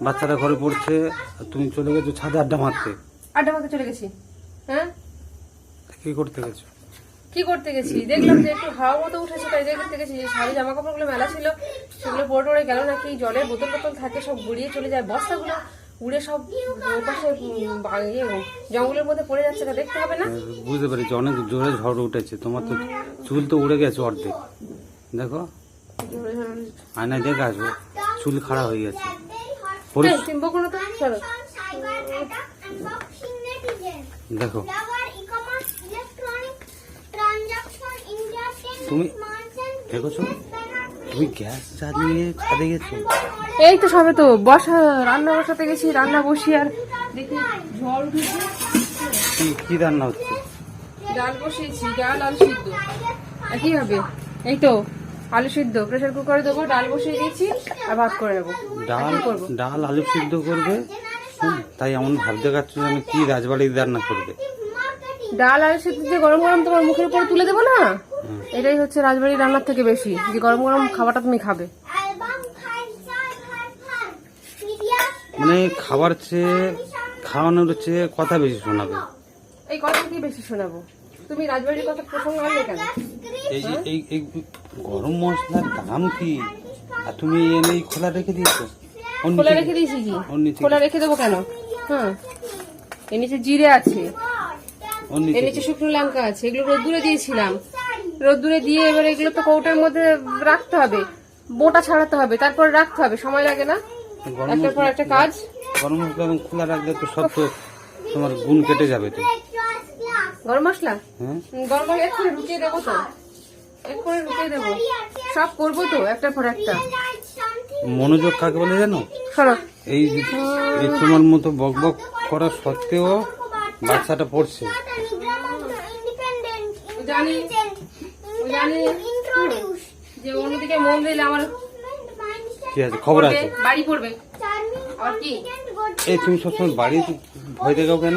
বাচ্চারা ঘরে পড়ছে আর তুমি চলে গেছো ছাদে আড্ডা মারতে। আড্ডা মারতে চলে গেছি। হ্যাঁ? কি করতে গেছো? কি করতে গেছি? দেখলাম যে একটু হাওয়া মতো উঠেছে তাই দেখতে গেছি যে শাড়ি জামা কাপড়গুলো মেলা ছিল। সেগুলো পরে টরে গেল নাকি? জলের বোতল বোতল থাকে সব গড়িয়ে চলে যায়। বস্তাগুলো উড়ে সব ওপাশে উম, ইয়ে, জঙ্গলের মধ্যে পড়ে যাচ্ছে তা দেখতে হবে না? বুঝতে পেরেছি। অনেক জোরে ঝড় উঠেছে। তোমার তো চুল তো উড়ে গেছে অর্ধেক। দেখো। আয়নায় দেখে আসব চুল খাড়া হয়ে গেছে। দেখো। তুমি দেখেছ? তুমি গ্যাস জ্বালিয়ে ছাদে গেছো? এই তো সবে তো বসা রান্না বসাতে গেছি রান্না বসি আর দেখি ঝড় উঠেছে কি কি রান্না হচ্ছে? ডাল বসিয়েছি ডাল আর সিদ্ধ। আর কি হবে? এই তো আলু সিদ্ধ প্রেশার কুকারে দেবো ডাল বসিয়ে দিয়েছি আর ভাত করে নেব। ডাল ডাল আলু সিদ্ধ করবে। তাই এমন ভাবতে পারছ যে আমি কি রাজবাড়ির রান্না করবে। ডাল আলু সিদ্ধ দিয়ে গরম গরম তোমার মুখের উপর তুলে দেবো না? এটাই হচ্ছে রাজবাড়ির রান্নার থেকে বেশি। যে গরম গরম খাবারটা তুমি খাবে। মানে খাবার চেয়ে খাওয়ানোর চেয়ে কথা বেশি শোনাবে। এই কথা কি বেশি শোনাবো। তুমি রাজবাড়ির কথা প্রসঙ্গ আনলে কেন? এই যে এই এই গরম মশলার দাম কি? আর তুমি এনে এই খোলা রেখে দিয়েছ? খোলা রেখে দিয়েছি কি? খোলা রেখে দেবো কেন? হ্যাঁ। এর নিচে জিরে আছে। এর নিচে নিচে শুকনো লঙ্কা আছে। এগুলো রোদ্দুরে দিয়েছিলাম। রোদ্দুরে দিয়ে এবার এগুলো তো কৌটার মধ্যে রাখতে হবে। বোটা ছাড়াতে হবে। তারপর রাখতে হবে। সময় লাগে না? একটার পর একটা কাজ। গরম মশলা খোলা রাখলে তো সব তো তোমার গুণ কেটে যাবে তো। গরম মশলা? হ্যাঁ। গরম মশলা এক্ষুনি ঢুকিয়ে দেবো তো। এক্ষুনি ঢুকিয়ে দেবো। সব করব তো একটার পর একটা। মনোযোগ কাকে বলে জানো? এই তোমার মতো বক বক করা সত্ত্বেও বাচ্চাটা পড়ছে। জানি জানি। যে অন্যদিকে মন দিলে আমার কি আছে? খবর আছে? বাড়ি পড়বে। আর কি? এই তুমি সবসময় বাড়ি ভয় দেখাও কেন?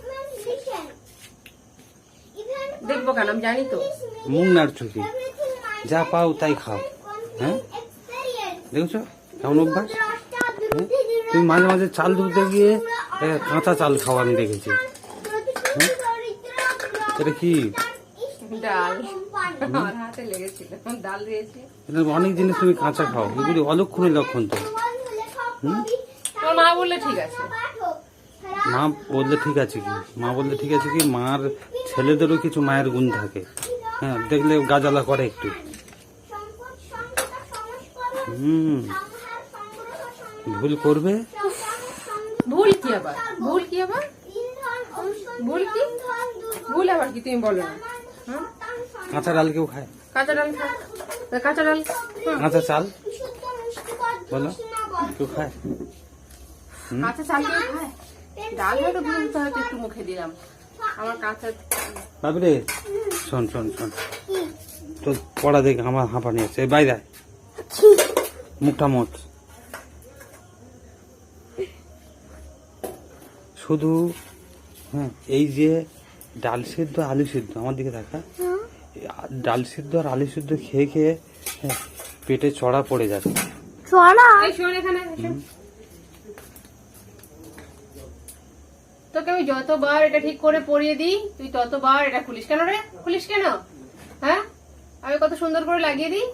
দেখব কেন আমি জানি তো। মুখ নাড়ছো কি যা পাও তাই খাও। হ্যাঁ? দেখেছ? কেমন অভ্যাস? তুমি মাঝে মাঝে চাল ধুতে গিয়ে কাঁচা চাল খাওয়া আমি দেখেছি। এটা কি? অনেক জিনিস তুমি কাঁচা খাও। এগুলি অলক্ষণের লক্ষণ তো। মা বললে ঠিক আছে। মা বললে ঠিক আছে কি? মা বললে ঠিক আছে কি মার ছেলেদেরও কিছু মায়ের গুণ থাকে। হ্যাঁ দেখলে গাজালা করে একটু। হুম। ভুল করবে? ভুল কি আবার? ভুল কি আবার? ভুল কি? ভুল আবার কি? তুমি বলো না। হ্যাঁ? কাঁচা ডাল কেউ খায়? কাঁচা ডাল খা তা কাঁচা ডাল? হুম, কাঁচা চাল? বলো। কেউ খায়? কাঁচা চাল কেউ খায়? ডাল হয়তো ভুল দিতে হয়তো একটু মুখে দিলাম। আমার কাঁচা বাবরে শোন শোন শোন। তো পড়া দেখে আমার হাঁপানি আছে মুখটা মোচ শুধু হ্যাঁ এই যে ডাল সিদ্ধ আলু সিদ্ধ আমার দিকে দেখা ডাল সিদ্ধ আর আলু সিদ্ধ খেয়ে খেয়ে হ্যাঁ, পেটে চড়া পড়ে যাচ্ছে। এই শোন এখানে এসো। তোকে আমি যতবার এটা ঠিক করে পরিয়ে দিই তুই ততবার এটা খুলিস। কেন রে? খুলিস কেন? হ্যাঁ? আমি কত সুন্দর করে লাগিয়ে দিই।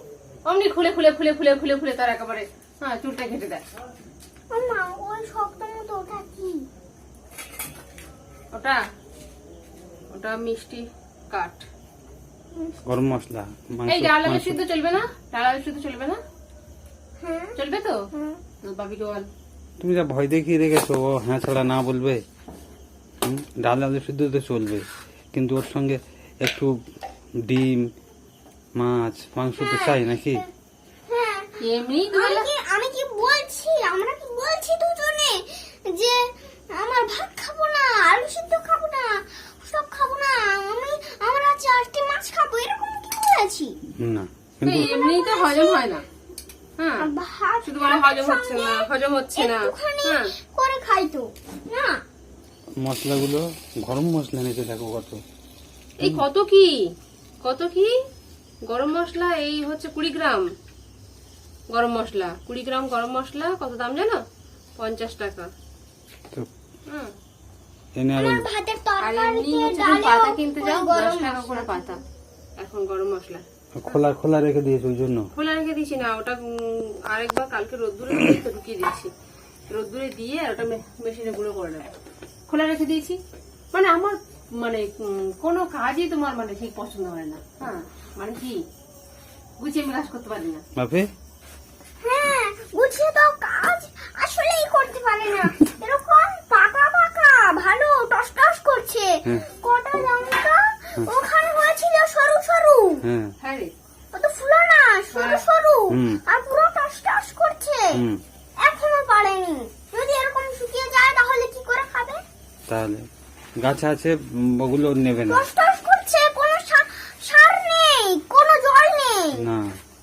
অমনি খুলে খুলে খুলে খুলে খুলে খুলে তার একেবারে হ্যাঁ চুলটা কেটে দেয়। ওই শক্ত মতো ওটা কি? ওটা? ওটা মিষ্টি কাঠ। গরম মশলা এই ডাল আলু। সিদ্ধ চলবে না? ডাল আলু সিদ্ধ চলবে না? হ্যাঁ। চলবে তো? বাবি তুমি যা ভয় দেখিয়ে রেখেছো ও হ্যাঁ ছাড়া না বলবে। ডাল আলু সিদ্ধ তো চলবে কিন্তু ওর সঙ্গে একটু ডিম মাছ মাংস তো হ্যাঁ, চাই নাকি? এমনি আমি কি বলছি? আমরা কি বলছি দুজনে যে আমার ভাত খাব না আলু সিদ্ধ খাব না সব খাব না আমি আমরা চারটে মাছ খাব এরকম কি বলেছি? না কিন্তু হ্যাঁ, এমনি তো হজম হয় না। হ্যাঁ শুধু মানে হজম হচ্ছে না হজম হচ্ছে না। হ্যাঁ। করে খাই তো। না মশলাগুলো গরম মশলা এনেছে দেখো কত। এই কত কি? কত কি? গরম মশলা এই হচ্ছে কুড়ি গ্রাম গরম মশলা। কুড়ি গ্রাম গরম মশলা কত দাম জানো? পঞ্চাশ টাকা। পাতা কিনতে যাও দশ টাকা করে পাতা। এখন গরম মশলা। খোলা খোলা রেখে দিয়েছে ওই জন্য? খোলা রেখে দিয়েছি না ওটা আরেকবার কালকে রোদ্দুরে দিয়ে ঢুকিয়ে দিয়েছি। রোদ্দুরে দিয়ে আর ওটা মে- মেশিনে গুঁড়ো করে নেব। খোলা রেখে দিয়েছি। মানে আমার মানে কোনো কাজই তোমার মানে ঠিক পছন্দ হয় না। হ্যাঁ মানে কি গুছিয়ে আমি কাজ করতে পারি না। বাপে। হ্যাঁ গুছিয়ে তো কাজ আসলেই করতে পারে না। এরকম পাকা পাকা ভালো টস টস করছে। কটা লঙ্কা ওখানে হয়েছিল সরু সরু। হ্যাঁ। হ্যাঁ রে। ও তো ফুলো না সরু। সরু আর পুরো টস টস করছে। এখনও পারেনি। যদি এরকম শুকিয়ে যায় তাহলে কি করে খাবে? তাহলে। গাছ আছে ওগুলো নেবে না। টস টস করছে কোনো সার নেই কোনো জল নেই। না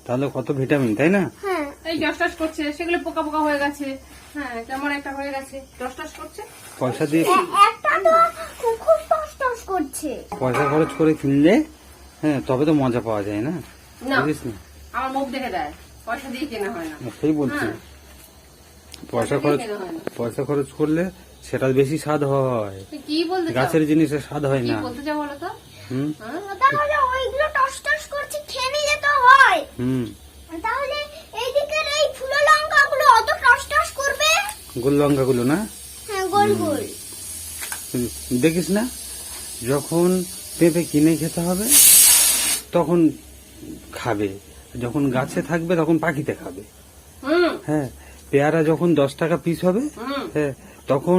তাহলে কত ভিটামিন তাই না? হ্যাঁ। এই টস করছে সেগুলো পোকা পোকা হয়ে গেছে। হ্যাঁ কেমন একটা হয়ে গেছে। টস করছে? পয়সা দিয়ে একটা তো খুব খুব টস টস করছে। পয়সা খরচ করে কিনলে হ্যাঁ তবে তো মজা পাওয়া যায় না? না। বুঝিস না? আমার মুখ দেখে দেয়। পয়সা দিয়ে কেনা হয় না। সেই বলছি। হ্যাঁ। পয়সা খরচ। পয়সা খরচ করলে সেটা বেশি স্বাদ হয়। কি বলতে গাছের জিনিসের স্বাদ হয় না। বলতে চাও বলো তো? হুম? হ্যাঁ? তাহলে ওইগুলো টস টস করছে খেয়ে নিলে তো হয়। হুম। তাহলে এইদিকের এই ফুলো লঙ্কাগুলো অত টস টস করবে? গোল না? হ্যাঁ গোল গোল। দেখিস না যখন পেঁপে কিনে খেতে হবে তখন খাবে। যখন গাছে থাকবে তখন পাখিতে খাবে। হ্যাঁ পেয়ারা যখন দশ টাকা পিস হবে হ্যাঁ তখন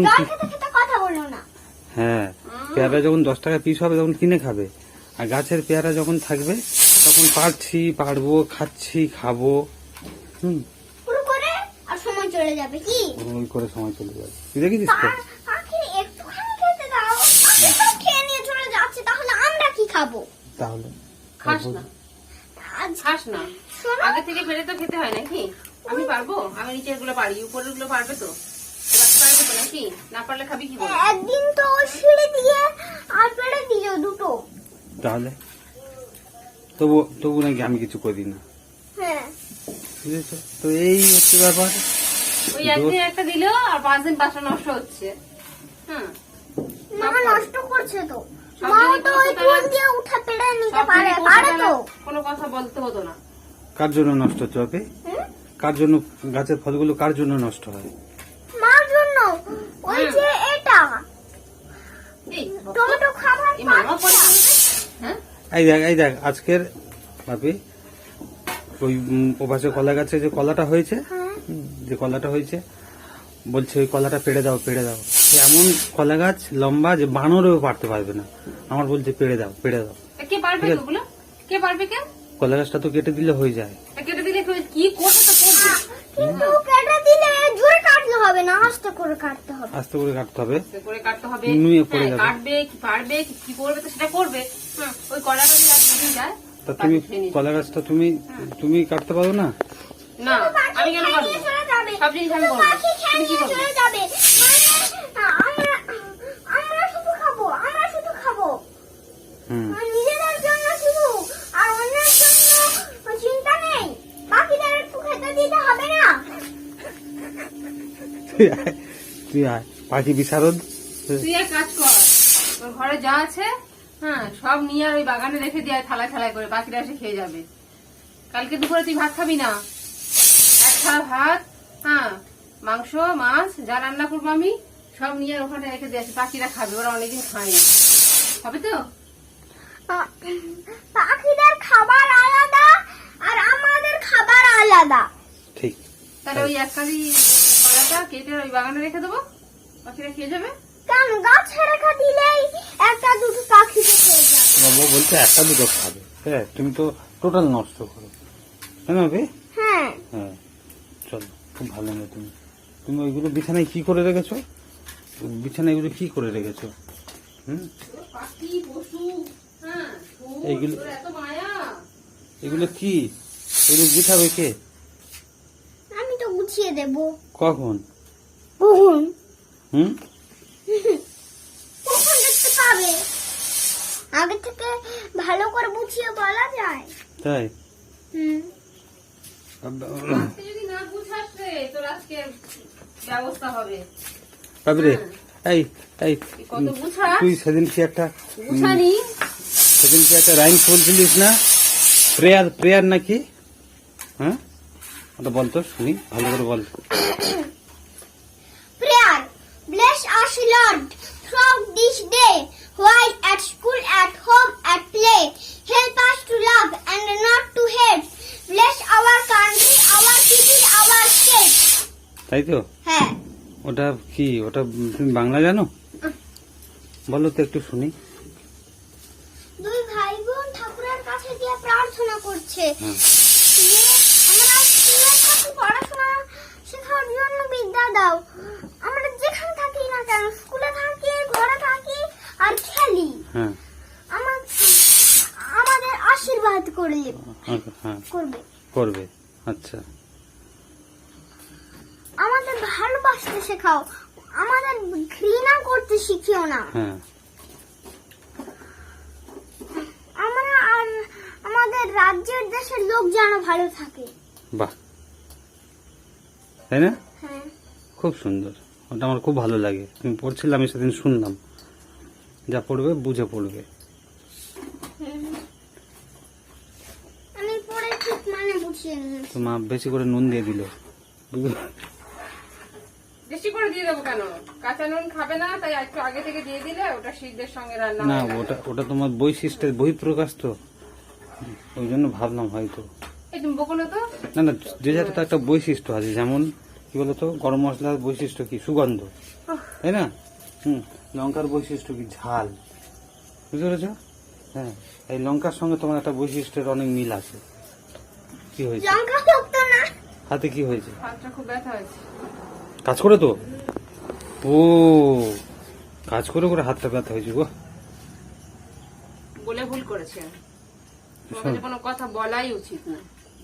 হ্যাঁ পেয়ারা যখন দশ টাকা পিস হবে তখন কিনে খাবে। আর গাছের পেয়ারা যখন থাকবে তখন পারছি পারব খাচ্ছি খাব। হুম। আর সময় চলে যাবে কি? ওই করে সময় চলে যাবে। তুই দেখেছিস তো? খাব? তাহলে খাস না। খাস না। আগে থেকে পেরে তো খেতে হয় নাকি? আমি পারব? আমি নিচেরগুলো পারি উপরেরগুলো পারবে তো? এবার নাকি? না পারলে খাবি কি বল? একদিন তো সিঁড়ি দিয়ে আর পেড়ে দিল দুটো। তাহলে? তবু তবু নাকি আমি কিছু করি না। হ্যাঁ। বুঝেছ? তো এই হচ্ছে ব্যাপার। ওই একদিন একটা দিলেও আর পাঁচ দিন পাঁচটা নষ্ট হচ্ছে। হ্যাঁ মা নষ্ট করছে তো। মা তো ওই করতো দিয়ে উঠে পেড়ে নিতে পারে পারে তো। কোনো কথা বলতে হতো না। কার জন্য নষ্ট হচ্ছে হুম? কার জন্য গাছের ফলগুলো কার জন্য নষ্ট হয়? ওই যে এটা? এই টমেটো খাবার এই মামা পরে পাচ্ছা। হ্যাঁ? এই দেখ এই দেখ আজকের ভাবি ওই ওপাশে কলা গাছে যে কলাটা হয়েছে হ্যাঁ। যে কলাটা হয়েছে বলছে ওই কলাটা পেড়ে দাও পেড়ে দাও। এমন কলা গাছ লম্বা যে বানরেও পারতে পারবে না। আমার বলছে পেড়ে দাও পেড়ে দাও। কে পারবে কে কে? কলা গাছটা তো কেটে দিলে হয়ে যায়। কেটে দিলে কি- কি করবে তো করবে কিন্তু কেটে দিলে জোরে কাটলে হবে না আস্তে করে কাটতে হবে। আস্তে করে কাটতে হবে। আস্তে করে কাটতে হবে। নুয়ে পড়ে হ্যাঁ, যাবে। কাটবে কি পারবে কি কি করবে তো সেটা করবে। ওই কলা গাছ আর যায় তা তুমি। কলা গাছটা তুমি তুমি কাটতে পারো না? না আমি কেন পারব। সব জিনিস আমি করব? তুমি কি করবে চলে যাবে মানে আমরা আমরা শুধু খাব আমরা শুধু খাব হুম আর নিজেদের জন্য শুধু আর অন্যের জন্য চিন্তা নেই বাকিদের একটু খেতে দিতে হবে না তুই আয়, তুই আয় পাখি বিশারদ। তুই এক কাজ কর তোর ঘরে যা আছে হ্যাঁ সব নিয়ে আর ওই বাগানে রেখে দিয়ে থালায় থালায় করে পাখিরা এসে খেয়ে যাবে। কালকে দুপুরে তুই ভাত খাবি না? এক থালা ভাত হ্যাঁ মাংস মাছ যা রান্না করব আমি সব নিয়ে আর ওখানে রেখে দিয়ে আসি পাখিরা খাবে ওরা অনেকদিন খায়নি হবে তো? পাখিদের খাবার আলাদা আর আমাদের খাবার আলাদা। ঠিক। তাহলে ওই এক কালি কেটে ওই বাগানে রেখে দেবো। পাখিরা খেয়ে যাবে। কেন গাছে রেখে দিলেই একটা দুটো পাখি খেয়ে যাবে। বাবা বলছে একটা দুটো খাবে। হ্যাঁ তুমি তো টোটাল নষ্ট করো। হ্যাঁ না বে? হ্যাঁ। হ্যাঁ চলো খুব ভালো না তুমি। তুমি ওইগুলো বিছানায় কি করে রেখেছো? বিছানায় এগুলো কি করে রেখেছো? হুম? পাখি পশু হ্যাঁ এইগুলো- এগুলো কি? এগুলো গুছাবে কে? গুছিয়ে দেব। কখন? কখন হুম? কখন দেখতে পাবে। আগে থেকে ভালো করে বুঝিয়ে বলা যায়। তাই? হুম। যদি না বুঝাস তোর আজকে ব্যবস্থা হবে। বাবরে এই এই তুই সেদিন কি একটা সেদিন কি একটা রাইমস বলছিলিস না? প্রেয়ার প্রেয়ার নাকি? হ্যাঁ? ওটা বল তো শুনি ভালো করে বল। Prayer bless us lord from this day while at school at home at play help us to love and not to hate bless our country our city our state তাই তো? হ্যাঁ। ওটা কি ওটা তুমি বাংলা জানো? বলো তো একটু শুনি। দুই ভাই বোন ঠাকুরের কাছে গিয়ে প্রার্থনা করছে। হ্যাঁ। পড়াশোনা শেখার জন্য বিদ্যা দাও। আমরা যেখানে থাকি না কেন স্কুলে থাকি ঘরে থাকি আর খেলি। হ্যাঁ। আমার আমাদের আশীর্বাদ করলে হ্যাঁ। করবে। করবে আচ্ছা। আমাদের ভালোবাসতে শেখাও। আমাদের ঘৃণা করতে শিখিও না। হ্যাঁ। আমরা আর আমাদের রাজ্যের দেশের লোক যেন ভালো থাকে। বাহ। তাই না? হ্যাঁ। খুব সুন্দর। ওটা আমার খুব ভালো লাগে। তুমি পড়ছিলে আমি সেদিন শুনলাম। যা পড়বে বুঝে পড়বে। ঠিক মানে তো মা বেশি করে নুন দিয়ে দিল। বুঝলে? বেশি করে দিয়ে দেবো কেন? কাঁচা নুন খাবে না তাই একটু আগে থেকে দিয়ে দিলে ওটা শীতদের সঙ্গে রান্না না হয়ে। ওটা ওটা তোমার বৈশিষ্ট্যের বহিঃপ্রকাশ তো। ওই জন্য ভাবলাম হয়তো। না না যে যার তো একটা বৈশিষ্ট্য আছে যেমন কি বলতো গরম মশলার বৈশিষ্ট্য কি? সুগন্ধ তাই না? হুম লঙ্কার বৈশিষ্ট্য কি? ঝাল বুঝতে পেরেছ? হ্যাঁ এই লঙ্কার সঙ্গে তোমার একটা বৈশিষ্ট্যের অনেক মিল আছে। কি হয়েছে? হাতে কি হয়েছে? কাজ করে তো? ও কাজ করে করে হাতটা ব্যথা হয়েছে গো। বলে ভুল করেছে কোনো কথা বলাই উচিত না।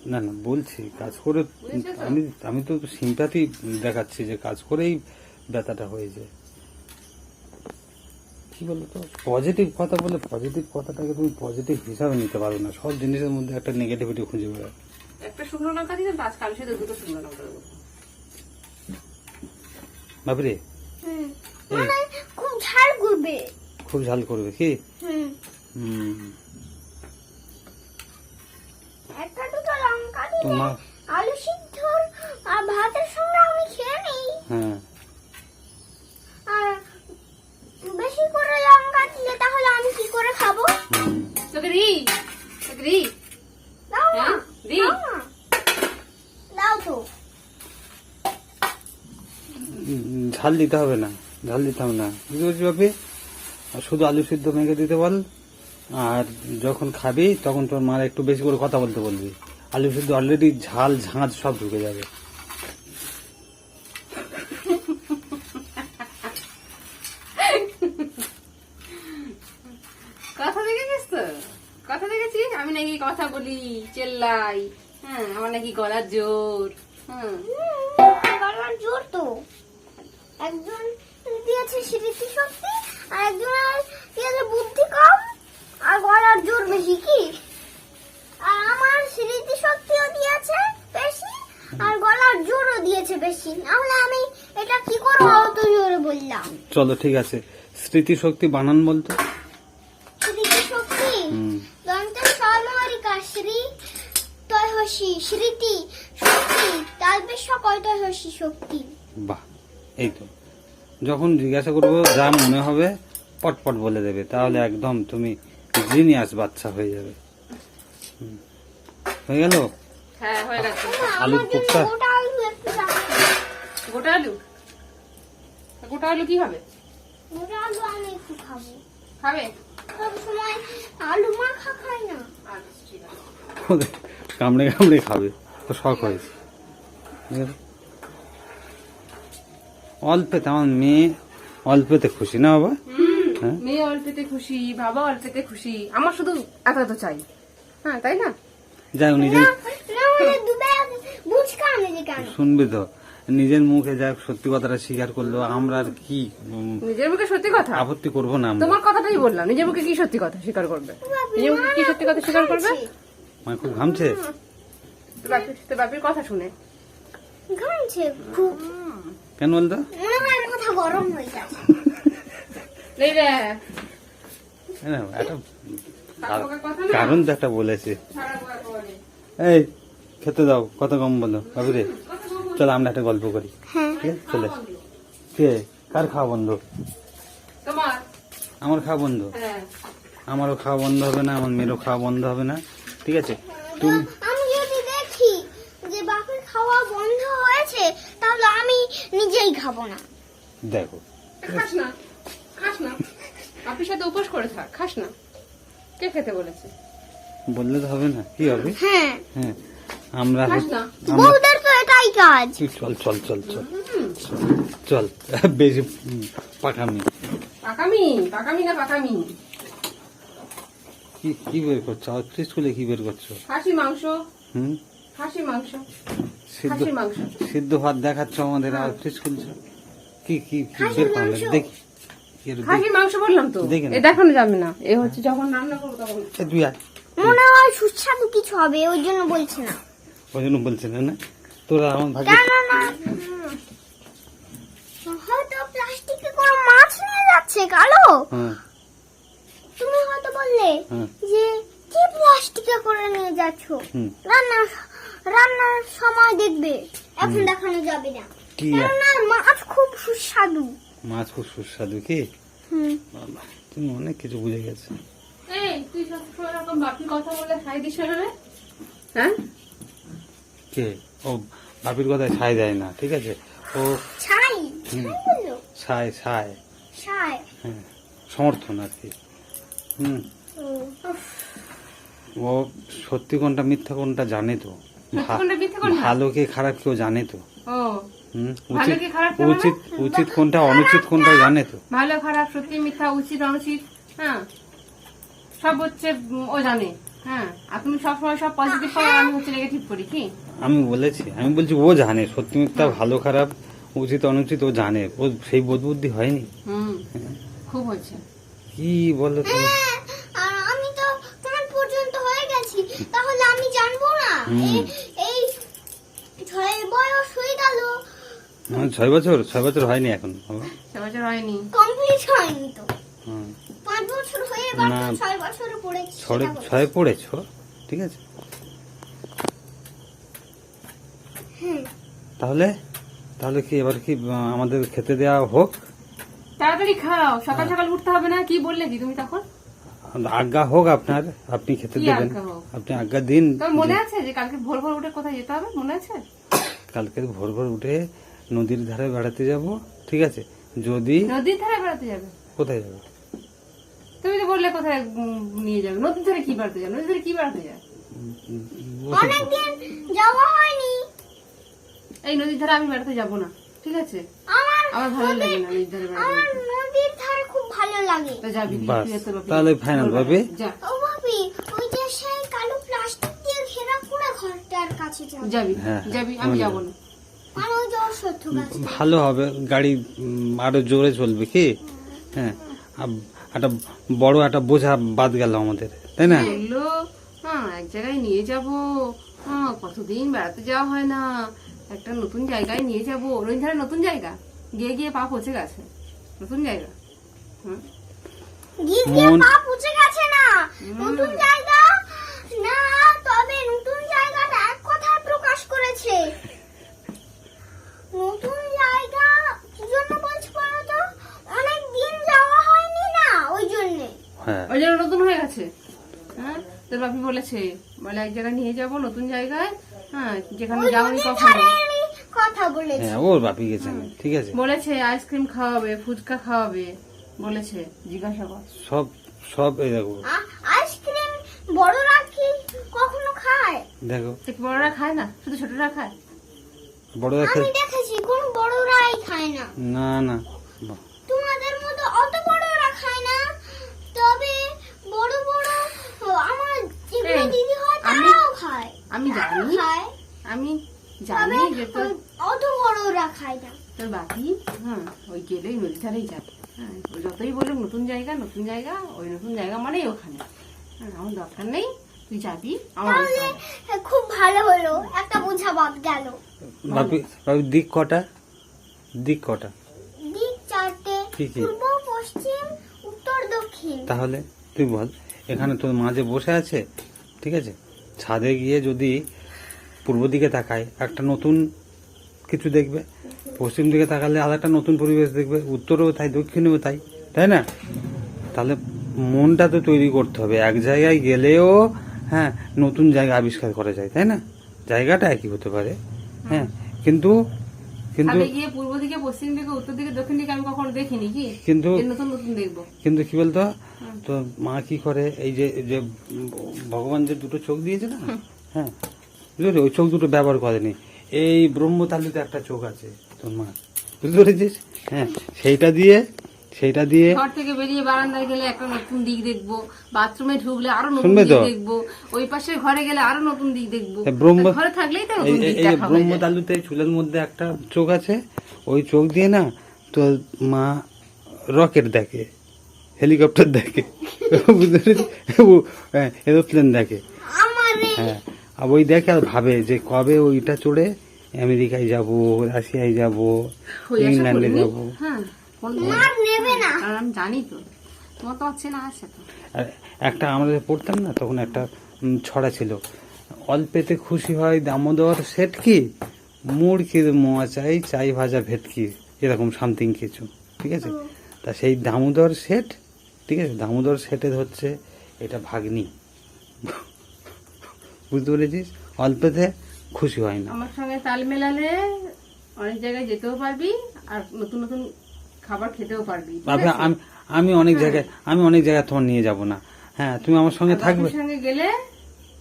না না বলছি কাজ করে আমি আমি তো সিম্পাতি দেখাচ্ছি যে কাজ করেই ব্যথাটা হয়ে হয়েছে কি বলতো পজিটিভ কথা বলে পজিটিভ কথাটাকে তুমি পজিটিভ হিসাবে নিতে পারো না। সব জিনিসের মধ্যে একটা নেগেটিভিটি খুঁজে বেড়াও একটা শুকনো লঙ্কা দিলাম আজ কাল সাথে দুটো শুকনো লঙ্কা দেবো। বাবরে হুম মানে খুব ঝাল করবে। খুব ঝাল করবে কি? হুম। তোমার? আলু সিদ্ধ আর ভাতের সঙ্গে আমি খেয়ে নিই। হ্যাঁ। আর বেশি করে লঙ্কা দিলে তাহলে আমি কি করে খাব? তোকে দি তোকে দি দাও না হ্যাঁ, দি। দাও তো। ঝাল দিতে হবে না ঝাল দিতে হবে না। বুঝতে পারছি বাপি? আর শুধু আলু সিদ্ধ মেখে দিতে বল আর যখন খাবি তখন তোর মার একটু বেশি করে কথা বলতে বলবি। আলু সিদ্ধ অলরেডি ঝাল ঝাঁজ সব ঢুকে যাবে। কথা দেখেছিস তো? কথা দেখেছিস? আমি নাকি কথা বলি চেল্লাই। হ্যাঁ আমার নাকি গলার জোর। হুম গলার জোর তো। একজন দিয়েছে স্মৃতি শক্তি আর একজন দিয়েছে বুদ্ধি কম আর গলার জোর বেশি কি? আর আমার স্মৃতি শক্তিও দিয়েছে বেশি আর গলার জোরও দিয়েছে বেশি। নাহলে আমি এটা কি করব অত জোরে বললাম। চলো ঠিক আছে। স্মৃতিশক্তি বানান বলতো? স্মৃতি শক্তি দন্ত সমরিকা শ্রী তয়হসি স্মৃতি শক্তি তালবে সকল তয়হসি শক্তি। বাহ এই তো। যখন জিজ্ঞাসা করব যা মনে হবে পটপট বলে দেবে তাহলে একদম তুমি জিনিয়াস বাচ্চা হয়ে যাবে। হয়ে গেল? হ্যাঁ হয়ে গেছে। আলুর কোপ্তা? গোটা আলু গোটা আলু? গোটা আলু কি হবে? গোটা আলু আমি একটু খাব। খাবে? সব সময় আলু মাখা খাই না। ঠিক আছে ওদের কামড়ে কামড়ে খাবে। তো শখ হয়েছে? অল্পেতে আমার মেয়ে অল্পেতে খুশি না বাবা? হ্যাঁ? মেয়ে অল্পেতে খুশি বাবা অল্পেতে খুশি। আমার শুধু এত এত চাই। হ্যাঁ তাই না? যাই হোক, নিজের না হলে দু ব্যাগ বুঝকা আনে যে কেন? শুনবি তো নিজের মুখে যাক সত্যি কথাটা স্বীকার করল আমরা আর কি নিজের মুখে সত্যি কথা? আপত্তি করব না তোমার কথাটাই বললাম নিজের মুখে কি সত্যি কথা স্বীকার করবে? নিজের মুখে কি সত্যি কথা স্বীকার করবে? মানে খুব ঘামছে? বাপির কথা শুনে। ঘামছে খুব। কেন বলতো? মনে হয় মাথা গরম হয়ে যাচ্ছে এই রে একটা কথা কারণ তো একটা বলেছে। করে। এই খেতে দাও কত কম বলো বাবু রে চলো আমরা একটা গল্প করি। হ্যাঁ। চলে। কে? কার খাওয়া বন্ধ? তোমার। আমার খাওয়া বন্ধ? হ্যাঁ। আমারও খাওয়া বন্ধ হবে না আমার মেয়েরও খাওয়া বন্ধ হবে না। ঠিক আছে তুমি আমি যদি দেখি যে বাপের খাওয়া বন্ধ হয়েছে তাহলে আমি নিজেই খাব না। দেখো। খাস না খাস না। বাপির সাথে উপোস করে থাক খাস না। কে খেতে বলেছে? বললে তো হবে না। কি হবে? হ্যাঁ। হ্যাঁ। আমরা খাস না। বউদের তো এটাই কাজ। চল চল চল চল। চল বেশি পাঠামি। পাকামি পাকামি না পাকামি? কি কি বের করছ? আউট স্কুলে কি বের করছ? খাসি মাংস। হুম? খাসি মাংস। সিদ্ধ মাংস। সিদ্ধ ভাত দেখাচ্ছ আমাদের আউট স্কুল কি কি কি বের করলে? দেখি মাংস বললাম তো। এ দেখানো যাবে না। এ হচ্ছে যখন রান্না করব তখন। আয়। মনে হয় সুস্বাদু কিছু হবে ওই জন্য বলছি না। ওই জন্য বলছে না না? তোরা আমার ভাগ্য কেন না হয়তো প্লাস্টিকে কোনো মাছ নিয়ে যাচ্ছে কালো? হ্যাঁ। তুমি হয়তো বললে হ্যাঁ। যে কি প্লাস্টিকে করে নিয়ে যাচ্ছ? রান্না রান্নার সময় দেখবে এখন দেখানো যাবে না। কেননা মাছ খুব সুস্বাদু। মাছ খুব সুস্বাদু কি? হুম। বাবা, তুমি অনেক কিছু বুঝে গেছে। এই তুই সবসময় এরকম বাপির কথা বলে খাই দিস হ্যাঁ? কে? ও বাপির কথায় ছাই দেয় না ঠিক আছে? ও ছাই? হুম। ছাই ছাই। হ্যাঁ সমর্থন আর কি। হুম। ও, ও সত্যি কোনটা মিথ্যা কোনটা জানে তো? ভালো কে খারাপ কেউ জানে তো? ও। হুম, ভালো উচিত কি খারাপ কেউ উচিত উচিত কোনটা অনুচিত কোনটা জানে তো? ভালো খারাপ সত্যি মিথ্যা উচিত অনুচিত হ্যাঁ। সব হচ্ছে ও জানে। হ্যাঁ আর তুমি সবসময় সব পজিটিভ করো আমি হচ্ছে নেগেটিভ করি কি? আমি বলেছি আমি বলছি ও জানে সত্যি মিথ্যা ভালো খারাপ উচিত অনুচিত ও জানে। ও সেই বোধ বুদ্ধি হয়নি। হুম খুব হচ্ছে কি বলো তুমি? হ্যাঁ, আর আমি তো কান পর্যন্ত হয়ে গেছি তাহলে আমি জানব না? হুম। এই- ছয় বয়স হয়ে গেল। ছয় বছর ছয় বছর হয়নি এখন। সে বছর হয়নি। কমপ্লিট হয়নি তো। হুম। হয়ে না। ছড়ে ছয়ে পড়েছো ঠিক আছে। তাহলে তাহলে কি এবার কি আমাদের খেতে দেওয়া হোক? তাড়াতাড়ি খাও সকাল সকাল উঠতে হবে না কি বললে কি তুমি তখন? আজ্ঞা হোক আপনার আপনি খেতে দেবেন। আপনি আজ্ঞা দিন। মনে আছে যে কালকে ভোর ভোর উঠে কোথায় যেতে হবে? মনে আছে? কালকে ভোর ভোর উঠে নদীর ধারে বেড়াতে যাব ঠিক আছে? যদি নদীর ধারে বেড়াতে যাবে? কোথায় যাবে? তুমি তো বললে কোথায় নিয়ে যাবে। নদীর ধারে কি বাড়তে যাবে? নদীর ধারে কি বাড়তে যাবে? অনেকদিন যাওয়া হয়নি। এই নদীর ধারে আমি বেড়াতে যাব না ঠিক আছে? আমার আমার ভালো লাগে না নদীর ধারে বেড়াতে আমার নদীর ধারে খুব ভালো লাগে। তো যাবি। তাহলে ভাবে? যা। ও ভাবি ওই যে সেই কালো প্লাস্টিক দিয়ে ঘেরা পুরো ঘরটার কাছে যাবে। যাবি হ্যাঁ, যাবি আমি যাব। যাব না। ভালো হবে গাড়ি আরও জোরে চলবে কি? হ্যাঁ আব- একটা বড় একটা বোঝা বাদ গেল আমাদের তাই না? এগুলো হ্যাঁ এক জায়গায় নিয়ে যাব। হ্যাঁ কতদিন বেড়াতে যাওয়া হয় না। একটা নতুন জায়গায় নিয়ে যাব। নদীর ধারে নতুন জায়গা? গিয়ে গিয়ে পা পচে গেছে। নতুন জায়গা? হুম গিয়ে গিয়ে পা পুচে গেছে না। নতুন জায়গা? না তবে নতুন জায়গাটা এক কথায় প্রকাশ করেছে। নতুন জায়গা? কি জন্য বলছি বলো তো অনেক দিন যাওয়া হয়নি না ওই জন্যে হ্যাঁ। ওই জন্য নতুন হয়ে গেছে। হ্যাঁ তোর বাপি বলেছে বলে এক জায়গায় নিয়ে যাব নতুন জায়গায় হ্যাঁ যেখানে যাওনি কখনো। কথা বলেছে। হ্যাঁ ওর বাপি গেছেন ঠিক আছে। বলেছে আইসক্রিম খাওয়াবে ফুচকা খাওয়াবে বলেছে জিজ্ঞাসা কর। সব সব এই দেখো। আইসক্রিম বড়রা কি কখনো খায়? দেখো। বড়রা খায় না? শুধু ছোটরা খায়? বড় দেখে আমি দেখেছি কোন বড়রাই খায় না। না না বাহ, তোমাদের মতো অত বড়রা খায় না তবে বড় বড় ও, আমার যেগুলো এই, দিদি হয় আমি- জানি। আমি জানি যে তোর অত বড়রা খায় না। তোর বাকি হ্যাঁ ওই গেলেই নদী ধারেই যাবে। হ্যাঁ ওই যতই বলুক নতুন জায়গা নতুন জায়গা ওই নতুন জায়গা মানেই ওখানে। হ্যাঁ আমার দরকার নেই তুই যাবি আমার। হ্যাঁ, খুব ভালো হলো। একটা বোঝা বাদ গেল। বাপি বাপি দিক কটা? দিক কটা? দিক চারটে? পূর্ব পশ্চিম উত্তর দক্ষিণ। তাহলে তুই বল এখানে তোর মাঝে বসে আছে ঠিক আছে? ছাদে গিয়ে যদি পূর্ব দিকে তাকায়, একটা নতুন কিছু দেখবে। পশ্চিম দিকে তাকালে আর একটা নতুন পরিবেশ দেখবে। উত্তরেও তাই, দক্ষিণেও তাই তাই না? তাহলে মনটা তো তৈরি করতে হবে। এক জায়গায় গেলেও হ্যাঁ নতুন জায়গা আবিষ্কার করা যায়, তাই না? জায়গাটা একই হতে পারে হ্যাঁ। কিন্তু কিন্তু আমি গিয়ে পূর্ব দিকে পশ্চিম দিকে উত্তর দিকে দক্ষিণ দিকে আমি কখনো দেখিনি কি? কিন্তু নতুন নতুন দেখব। কিন্তু কি বলতো তো মা কি করে এই যে যে ভগবান যে দুটো চোখ দিয়েছে না হ্যাঁ বুঝলি ওই চোখ দুটো ব্যবহার করেনি। এই ব্রহ্মতালিতে একটা চোখ আছে তোর মা বুঝতে পেরেছিস? হ্যাঁ সেইটা দিয়ে সেইটা দিয়ে ঘর থেকে বেরিয়ে বারান্দায় গেলে একটা নতুন দিক দেখব বাথরুমে ঢুকলে আরও নতুন দিক দেখব ওই পাশে ঘরে গেলে আরও নতুন দিক দেখব। ঘরে থাকলেই তো নতুন দিক দেখা হয়ে ব্রহ্মতালুতে চুলের মধ্যে একটা চোখ আছে ওই চোখ দিয়ে না তো মা রকেট দেখে হেলিকপ্টার দেখে বুঝতে এরোপ্লেন দেখে। হ্যাঁ আর ওই দেখে আর ভাবে যে কবে ওইটা চড়ে আমেরিকায় যাব রাশিয়ায় যাব ইংল্যান্ডে। যাব। হ্যাঁ। কোন- নেবে না। কারণ আমি জানি তো। তোমার তো চেনা আছে তো। একটা আমাদের পড়তাম না তখন একটা ছড়া ছিল। অল্পেতে খুশি হয় দামোদর সেট কি? মুড়কির মোয়া চাই চাই ভাজা ভেটকি এরকম সামথিং কিছু ঠিক আছে? তা সেই দামোদর সেট ঠিক আছে? দামোদর সেটের হচ্ছে এটা ভাগ্নি। বুঝতে পেরেছিস? অল্পেতে খুশি হয় না। আমার সঙ্গে তাল মেলালে অনেক জায়গায় যেতেও পারবি আর নতুন নতুন খাবার খেতেও পারবি? আমি আমি অনেক জায়গায় আমি অনেক জায়গায় তোমার নিয়ে যাব না। হ্যাঁ তুমি আমার সঙ্গে থাকবে। সঙ্গে গেলে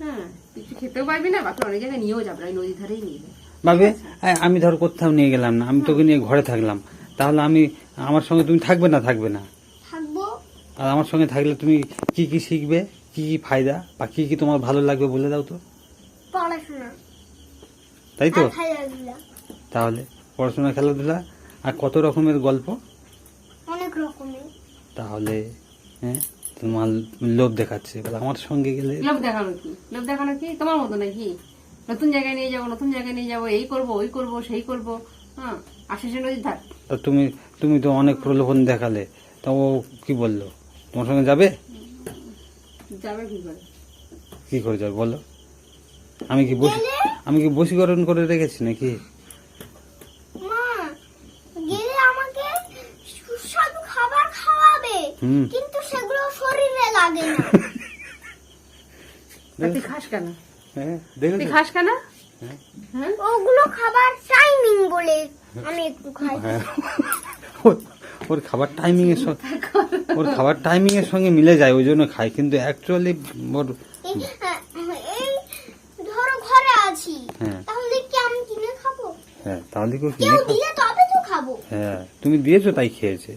হ্যাঁ কিছু খেতেও পারবি না বাপি অনেক জায়গায় নিয়েও যাবে ওই নদী ধারেই নিয়ে ভাবে আমি ধর কোথাও নিয়ে গেলাম না আমি তোকে নিয়ে ঘরে থাকলাম। তাহলে আমি আমার সঙ্গে তুমি থাকবে না থাকবে না? থাকব। আর আমার সঙ্গে থাকলে তুমি কি কি শিখবে কি কি ফায়দা বা কি কি তোমার ভালো লাগবে বলে দাও তো। পড়াশোনা। তাই তো? তাহলে পড়াশোনা খেলাধুলা আর কত রকমের গল্প? অনেক রকমের তাহলে হ্যাঁ তোমার লোভ দেখাচ্ছে। আমার সঙ্গে গেলে? লোভ দেখানো কি? লোভ দেখানো কি? তোমার মতো নাকি? নতুন জায়গায় নিয়ে যাব নতুন জায়গায় নিয়ে যাব এই করব ওই করব সেই করব হ্যাঁ আশেষে নদীর ধার। তা তুমি তুমি তো অনেক প্রলোভন দেখালে। তা ও কি বলল? তোমার সঙ্গে যাবে? যাবে কি করে? কি করে যাবে বলো? আমি কি বসি আমি কি বশীকরণ করে রেখেছি নাকি মা গেলে আমাকে সুস্বাদু খাবার খাওয়াবে হুম কিন্তু সেগুলো শরীরে লাগে না। তুই খাস কেন? হ্যাঁ তুই খাস কেন? হ্যাঁ। ওগুলো খাবার টাইমিং বলে আমি একটু খাই। হ্যাঁ। ওর- ওর খাবার টাইমিং এর সঙ্গে ওর খাবার টাইমিং এর সঙ্গে মিলে যায় ওই জন্য খায়। কিন্তু অ্যাকচুয়ালি ওর ধরো ঘরে আছি হ্যাঁ। তাহলে কি আমি কিনে খাব? হ্যাঁ তাহলে কেউ কিনে খাব। হ্যাঁ তুমি দিয়েছ তাই খেয়েছে।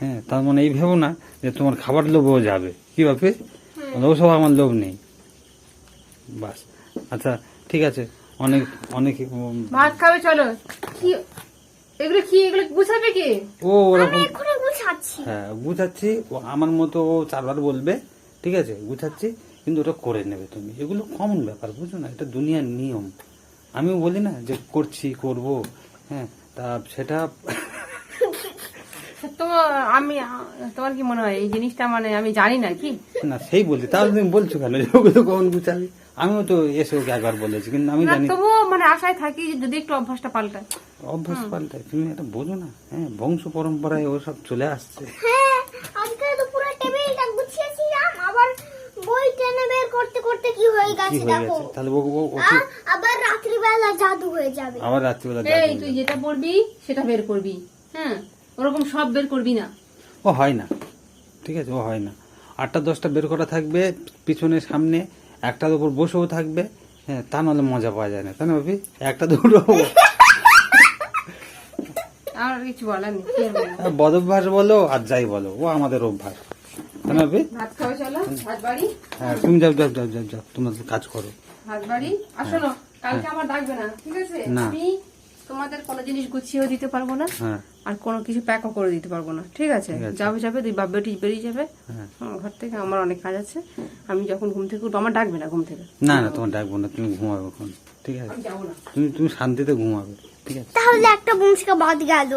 হ্যাঁ তার মানে এই ভেবো না যে তোমার খাবার লোভও যাবে। কি ভাবে ওসব আমার লোভ নেই। বাস। আচ্ছা ঠিক আছে। অনেক অনেক ভাত খাবে চলো। কি এগুলো কি এগুলো গুছাবে কি? ও আমি ওরকম গুছাচ্ছি। হ্যাঁ গুছাচ্ছি। আমার মতো ও চারবার বলবে ঠিক আছে গুছাচ্ছি। কিন্তু ওটা করে নেবে তুমি। এগুলো কমন ব্যাপার বুঝো না? এটা দুনিয়ার নিয়ম। আমিও বলি না যে করছি করব। হ্যাঁ তা সেটা তোমার আমি তোমার কি মনে হয় এই জিনিসটা মানে আমি জানি না কি? না সেই বলছি তাহলে তুমি বলছো কেন? কখন গুছাবি আমিও তো এসে ওকে একবার বলেছি কিন্তু আমি জানি তবুও মানে আশায় থাকি যে যদি একটু অভ্যাসটা পাল্টায়। অভ্যাস পাল্টায়? তুমি এটা বোঝো না হ্যাঁ? বংশ পরম্পরায় ও সব চলে আসছে। হ্যাঁ আজকে তো পুরো টেবিলটা গুছিয়েছিলাম আবার বই টেনে বের করতে করতে কি হয়ে গেছে দেখো। তাহলে ও ও- আবার রাত্রিবেলা জাদু হয়ে যাবে। আবার রাত্রিবেলা এই তুই যেটা পড়বি সেটা বের করবি। হ্যাঁ ওরকম সব বের করবি না। ও হয় না। ঠিক আছে ও হয় না। আটটা দশটা বের করা থাকবে পিছনে সামনে একটার উপর বসেও থাকবে হ্যাঁ তা নাহলে মজা পাওয়া যায় না। তাই না ভাবি? একটা দুটো। আমার কিছু বলার নেই কি আর বদভ্যাস বলো আর যাই বলো ও আমাদের অভ্যাস। তা না বে ভাত খাওয়া চলো ভাত বাড়ি। হ্যাঁ তুমি যাও যাও যাও যাও যাও তোমরা কাজ করো। ভাত বাড়ি। আর কালকে আমার ডাকবে না ঠিক আছে? না। তোমাদের কোনো জিনিস গুছিয়েও দিতে পারব না হ্যাঁ। আর কোনো কিছু প্যাকও করে দিতে পারব না ঠিক আছে? ঠিক যাবে যাবে দুই বাপ বেটি বেরিয়ে যাবে। হ্যাঁ। আমার ঘর থেকে আমার অনেক কাজ আছে। আমি যখন ঘুম থেকে উঠবো আমার ডাকবে না ঘুম থেকে। না না তোমার ডাকবো না তুমি ঘুমাবে এখন ঠিক আছে। তুমি তুমি শান্তিতে ঘুমাবে ঠিক আছে। তাহলে একটা বংশিকা বাদ গেল।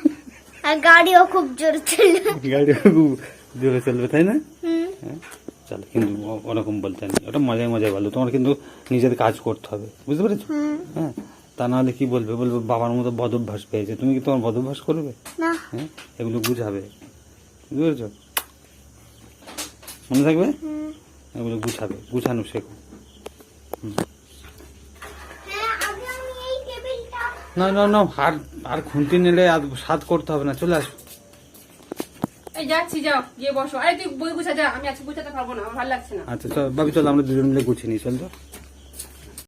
আর গাড়িও খুব জোর ছিল গাড়ি খুব জোরে চলবে তাই না? হ্যাঁ চলো কিন্তু ওরকম বলতে নেই। ওটা মজায় মজায় বলো। তোমার কিন্তু নিজের কাজ করতে হবে বুঝতে পেরেছ? হ্যাঁ তা নাহলে কি বলবে? বলবে বাবার মতো বদভ্যাস পেয়েছে। তুমি কি তোমার বদভ্যাস করবে? হ্যাঁ? এগুলো বুঝাবে। বুঝতে পেরেছ? মনে থাকবে? এগুলো গুছাবে। গুছানো শেখো। হ্যাঁ আমি না না না আর আর খুন্তি নিলে আর স্বাদ করতে হবে না। চলে আসো। এই যাচ্ছি যাও। গিয়ে বসো। আরে তুই বই গুছা যা। আমি আজকে গুছাতে পারব না। ভালো লাগছে না। আচ্ছা চল বাবি চলো আমরা দুজন মিলে গুছিয়ে নিই। চল তো।